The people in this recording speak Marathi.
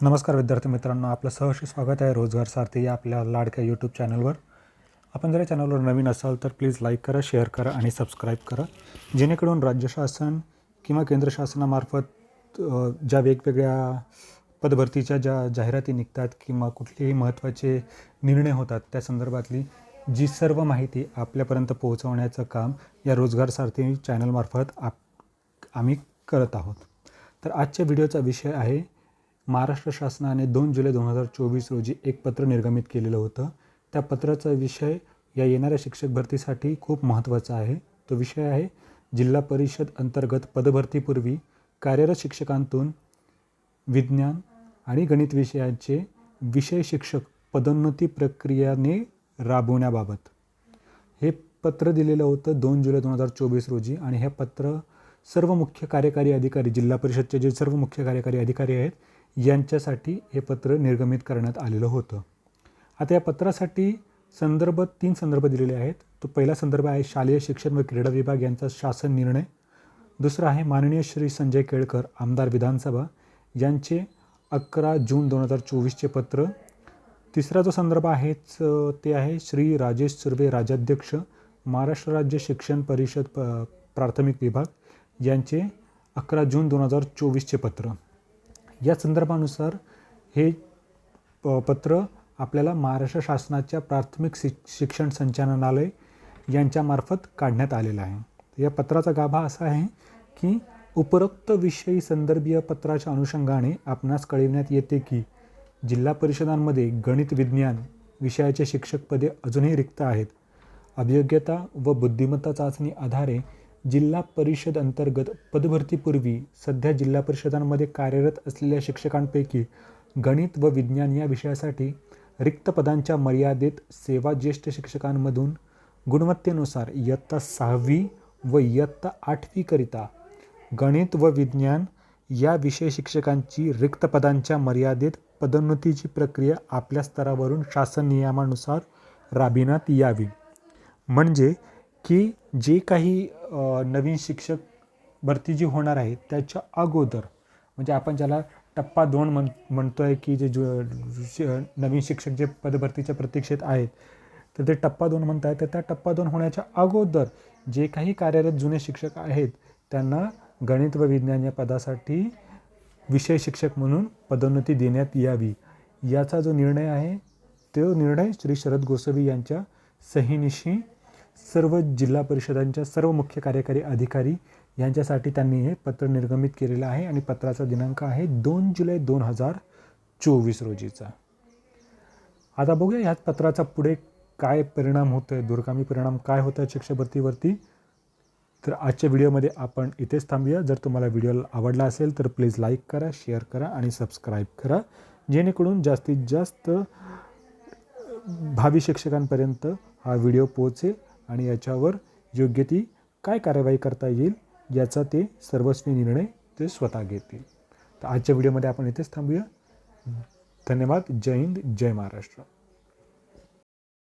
नमस्कार विद्यार्थी मित्रांनो आपलं सहर्ष स्वागत आहे रोजगार सारथी या आपल्या लाडक्या यूट्यूब चॅनलवर आपण जर या चॅनलवर नवीन असाल तर प्लीज लाईक करा शेअर करा आणि सबस्क्राईब करा. जेणेकरून राज्य शासन किंवा केंद्र शासनामार्फत ज्या वेगवेगळ्या पदभरतीच्या ज्या जाहिराती निघतात किंवा कुठलेही महत्त्वाचे निर्णय होतात त्या संदर्भातली जी सर्व माहिती आपल्यापर्यंत पोहोचवण्याचं काम या रोजगार सारथी चॅनलमार्फत आप आम्ही करत आहोत. तर आजच्या व्हिडिओचा विषय आहे महाराष्ट्र शासनाने दोन जुलै दोन हजार चोवीस रोजी एक पत्र निर्गमित केलेलं होतं. त्या पत्राचा विषय या येणाऱ्या शिक्षक भरतीसाठी खूप महत्त्वाचा आहे. तो विषय आहे जिल्हा परिषद अंतर्गत पदभरतीपूर्वी कार्यरत शिक्षकांतून विज्ञान आणि गणित विषयाचे विषय शिक्षक पदोन्नती प्रक्रियाने राबवण्याबाबत. हे पत्र दिलेलं होतं दोन जुलै दोन हजार चोवीस रोजी आणि हे पत्र सर्व मुख्य कार्यकारी अधिकारी जिल्हा परिषदचे जे सर्व मुख्य कार्यकारी अधिकारी आहेत यांच्यासाठी हे पत्र निर्गमित करण्यात आलेलं होतं. आता या पत्रासाठी संदर्भ तीन संदर्भ दिलेले आहेत. तो पहिला संदर्भ आहे शालेय शिक्षण व क्रीडा विभाग यांचा शासन निर्णय. दुसरा आहे माननीय श्री संजय केळकर आमदार विधानसभा यांचे अकरा जून दोन हजार चोवीसचे पत्र. तिसरा जो संदर्भ आहेच ते आहे श्री राजेश सुर्वे राजाध्यक्ष महाराष्ट्र राज्य शिक्षण परिषद प प्राथमिक विभाग यांचे अकरा जून दोन हजार चोवीसचे पत्र. या संदर्भानुसार हे प पत्र आपल्याला महाराष्ट्र शासनाच्या प्राथमिक शिक शिक्षण संचालनालय यांच्यामार्फत काढण्यात आलेलं आहे. या पत्राचा गाभा असा आहे की उपरोक्त विषयी संदर्भीय पत्राच्या अनुषंगाने आपणास कळविण्यात येते की जिल्हा परिषदांमध्ये गणित विज्ञान विषयाचे शिक्षकपदे अजूनही रिक्त आहेत. अभियोग्यता व बुद्धिमत्ता चाचणी आधारे जिल्हा परिषद अंतर्गत पदभरतीपूर्वी सध्या जिल्हा परिषदांमध्ये कार्यरत असलेल्या शिक्षकांपैकी गणित व विज्ञान या विषयासाठी रिक्त पदांच्या मर्यादेत सेवा ज्येष्ठ शिक्षकांमधून गुणवत्तेनुसार इयत्ता सहावी व इयत्ता आठवीकरिता गणित व विज्ञान या विषय शिक्षकांची रिक्त पदांच्या मर्यादेत पदोन्नतीची प्रक्रिया आपल्या स्तरावरून शासन नियमानुसार राबविण्यात यावी. म्हणजे की जे काही नवीन शिक्षक भरती जी होणार आहे त्याच्या अगोदर म्हणजे आपण ज्याला टप्पा दोन म्हण म्हणतो आहे की जे जो नवीन शिक्षक जे पदभरतीच्या प्रतीक्षेत आहेत तर ते टप्पा दोन म्हणत आहेत तर त्या टप्पा दोन होण्याच्या अगोदर जे काही कार्यरत जुने शिक्षक आहेत त्यांना गणित व विज्ञान या पदासाठी विषय शिक्षक म्हणून पदोन्नती देण्यात यावी. याचा जो निर्णय आहे तो निर्णय श्री शरद गोसावी यांच्या सहीनिशी सर्व जिल्हा परिषदांच्या सर्व मुख्य कार्यकारी अधिकारी यांच्यासाठी त्यांनी हे पत्र निर्गमित केलेलं आहे आणि पत्राचा दिनांक आहे दोन जुलै दोन हजार चोवीस रोजीचा. आता बघूया ह्याच पत्राचा पुढे काय परिणाम होतो आहे दूरगामी परिणाम काय होत आहे शिक्षक भरतीवरती. तर आजच्या व्हिडिओमध्ये आपण इथेच थांबूया. जर तुम्हाला व्हिडिओ आवडला असेल तर प्लीज लाईक करा शेअर करा आणि सबस्क्राईब करा. जेणेकरून जास्तीत जास्त भावी शिक्षकांपर्यंत हा व्हिडिओ पोहोचेल. आणि याच्यावर योग्य ती काय कार्यवाही करता येईल याचा ते सर्वस्वी निर्णय ते स्वतः घेतील. तर आजच्या व्हिडिओमध्ये आपण इथेच थांबूया. धन्यवाद. जय हिंद. जय महाराष्ट्र.